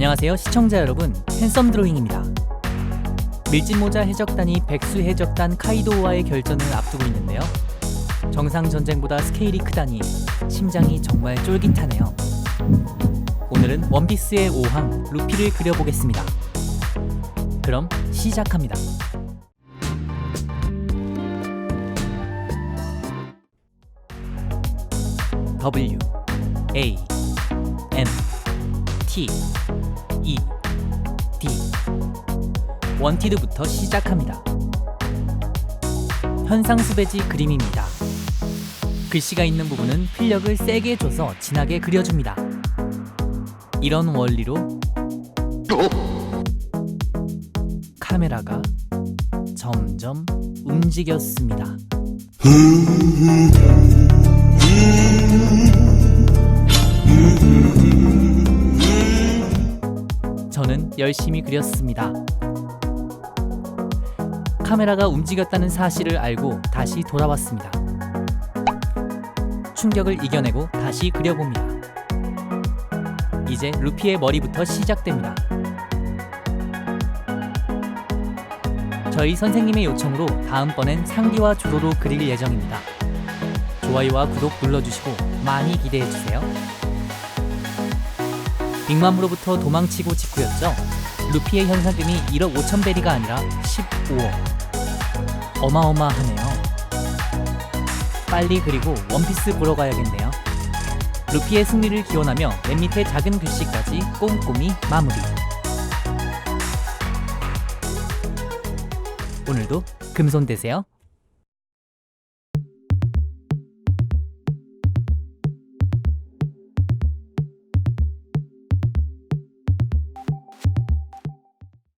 안녕하세요 시청자 여러분 핸섬 드로잉입니다. 밀짚모자 해적단이 백수 해적단 카이도우와의 결전을 앞두고 있는데요. 정상 전쟁보다 스케일이 크다니 심장이 정말 쫄깃하네요. 오늘은 원피스의 5항 루피를 그려보겠습니다. 그럼 시작합니다. W A N T 원티드부터 시작합니다. 현상수배지 그림입니다. 글씨가 있는 부분은 필력을 세게 줘서 진하게 그려줍니다. 이런 원리로 카메라가 점점 움직였습니다. 저는 열심히 그렸습니다. 카메라가 움직였다는 사실을 알고 다시 돌아왔습니다. 충격을 이겨내고 다시 그려봅니다. 이제 루피의 머리부터 시작됩니다. 저희 선생님의 요청으로 다음번엔 상디와 조로로 그릴 예정입니다. 좋아요와 구독 눌러주시고 많이 기대해주세요. 빅맘으로부터 도망치고 직후였죠. 루피의 현상금이 1억 5천 베리가 아니라 15억. 어마어마하네요. 빨리 그리고 원피스 보러 가야겠네요. 루피의 승리를 기원하며 맨 밑에 작은 글씨까지 꼼꼼히 마무리. 오늘도 금손 되세요.